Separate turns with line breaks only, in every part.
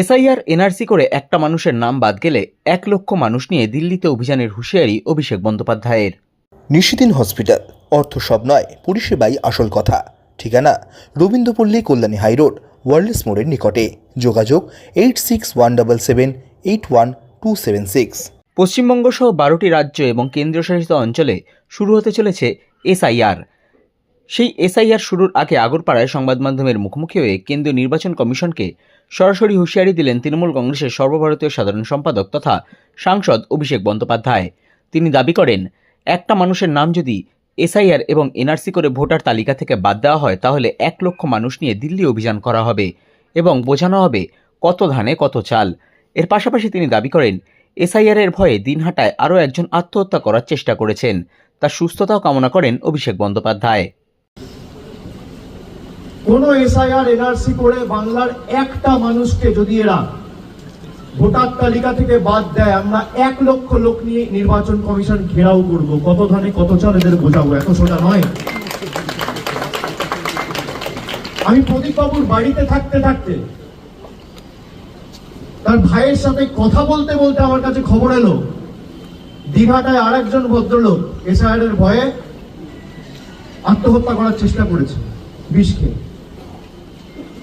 SIR NRC করে একটা মানুষের নাম বাদ গেলে এক লক্ষ মানুষ নিয়ে দিল্লিতে অভিযানের হুঁশিয়ারি অভিষেক বন্দ্যোপাধ্যায়ের।
নিশিদিন হসপিটাল অর্থ সব নয় পরিষেবাই আসল কথা। ঠিকানা রবীন্দ্রপল্লী কল্যাণী হাইরোড ওয়ার্ল্ডস মোড়ের নিকটে। যোগাযোগ eight six one double seven eight one two seven six.
Paschimbanga সহ বারোটি রাজ্য এবং কেন্দ্রশাসিত অঞ্চলে শুরু হতে চলেছে এসআইআর। সেই এসআইআর শুরুর আগে আগরপাড়ায় সংবাদ মাধ্যমের মুখোমুখি হয়ে কেন্দ্রীয় নির্বাচন কমিশনকে সরাসরি হুঁশিয়ারি দিলেন তৃণমূল কংগ্রেসের সর্বভারতীয় সাধারণ সম্পাদক তথা সাংসদ অভিষেক বন্দ্যোপাধ্যায়। তিনি দাবি করেন, একটা মানুষের নাম যদি এসআইআর এবং এনআরসি করে ভোটার তালিকা থেকে বাদ দেওয়া হয়, তাহলে এক লক্ষ মানুষ নিয়ে দিল্লি অভিযান করা হবে এবং বোঝানো হবে কত ধানে কত চাল। এর পাশাপাশি তিনি দাবি করেন, এসআইআর এর ভয়ে দিনহাটায় আরও একজন আত্মহত্যা করার চেষ্টা করেছেন। তার সুস্থতাও কামনা করেন অভিষেক বন্দ্যোপাধ্যায়।
কোন এসআইআর এনআরসি করে বাংলার একটা মানুষকে যদি এরা ভোটার তালিকা থেকে বাদ দেয়, আমরা এক লক্ষ লোক নিয়ে নির্বাচন কমিশন ঘেরাও করব। কত ধানে কত চাল এদের বোঝাবো, এত সোজা নয়। আমি প্রদীপ বাবুর বাড়িতে থাকতে থাকতে তার ভাইয়ের সাথে কথা বলতে বলতে আমার কাছে খবর এলো। দীঘাটায় আরেকজন ভদ্রলোক এসআইআর এর ভয়ে আত্মহত্যা করার চেষ্টা করেছে, বিষ খেয়ে।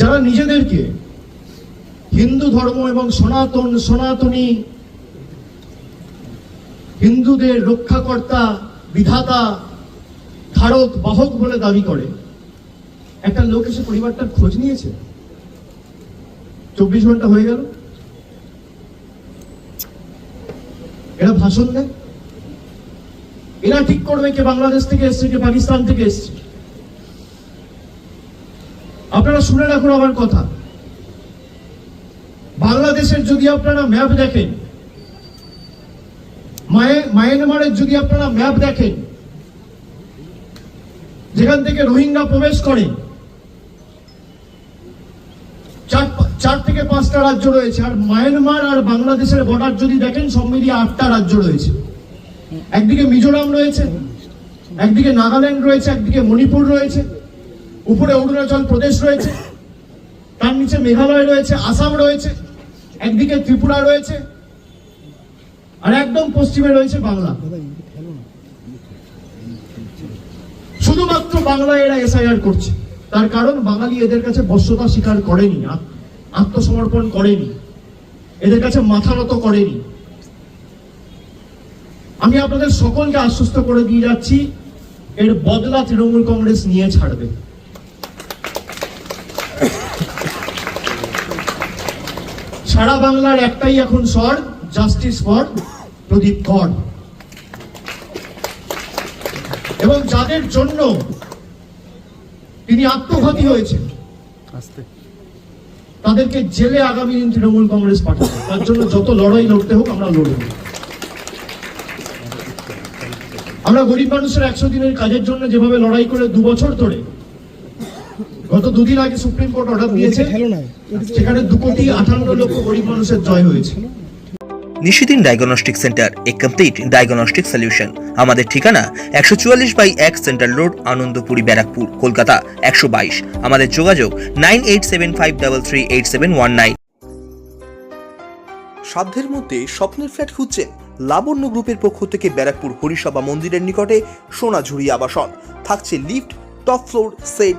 যারা নিজেদেরকে হিন্দু ধর্ম এবং সনাতন, সনাতনী, হিন্দুদের রক্ষাকর্তা, বিধাতা, ধারক, বাহক বলে দাবি করে, একটা লোক এসে পরিবারটার খোঁজ নিয়েছে। চব্বিশ ঘণ্টা হয়ে গেল। এরা ভাষণ দেয়। এরা ঠিক করবে কে বাংলাদেশ থেকে এসছে, কে পাকিস্তান থেকে এসছে। আপনারা শুনে রাখুন আমার কথা। বাংলাদেশের যদি আপনারা ম্যাপ দেখেন, মায়ে- মায়ানমারের যদি আপনারা ম্যাপ দেখেন, যেখান থেকে রোহিঙ্গা প্রবেশ করে, চার থেকে পাঁচটা রাজ্য রয়েছে, আর মায়ানমার আর বাংলাদেশের বর্ডার যদি দেখেন, সব মিলিয়ে আটটা রাজ্য রয়েছে। একদিকে মিজোরাম রয়েছে, একদিকে নাগাল্যান্ড রয়েছে, একদিকে মণিপুর রয়েছে। উপরে অরুণাচল প্রদেশ রয়েছে, তার নিচে মেঘালয় রয়েছে, আসাম রয়েছে, একদিকে ত্রিপুরা রয়েছে, আর একদম পশ্চিমে রয়েছে বাংলা। শুধুমাত্র বাংলায় এরা এসআইআর করছে। তার কারণ বাঙালি এদের কাছে বশ্যতা স্বীকার করেনি, আত- আত্মসমর্পণ করেনি, এদের কাছে মাথা নত করেনি। আমি আপনাদের সকলকে আশ্বস্ত করে দিয়ে যাচ্ছি, এর বদলা তৃণমূল কংগ্রেস নিয়ে ছাড়বে। সারা বাংলার একটাই এখন স্বর জাস্টিস ফর প্রদীপ কর এবং যাদের জন্য তিনি আত্মঘাতী হয়েছেন তাদেরকে জেলে আগামী দিন তৃণমূল কংগ্রেস পাঠাবে। তার জন্য যত লড়াই লড়তে হোক আমরা লড়ব। আমরা গরিব মানুষের একশো দিনের কাজের জন্য যেভাবে লড়াই করে দু বছর ধরে গত দুদিন আগে সুপ্রিম কোর্ট অর্ডার দিয়েছে সেখানে দু কোটি আঠান্ন লক্ষ গরিব মানুষের জয় হয়েছে।
Nishidin diagnostic centre a complete diagnostic solution. আমাদের ঠিকানা একশো চুয়াল্লিশ বাই এক সেন্ট্রাল রোড আনন্দপুরি ব্যারাকপুর কলকাতা একশো বাইশ। আমাদের যোগাযোগ nine eight seven five double three eight seven one nine. সাধ্যের মধ্যে স্বপ্নের ফ্ল্যাট খুঁজছেন লাবণ্য গ্রুপের পক্ষ থেকে ব্যারাকপুর হরিসভা মন্দিরের নিকটে সোনাঝুরি আবাসন। থাকছে lift top floor set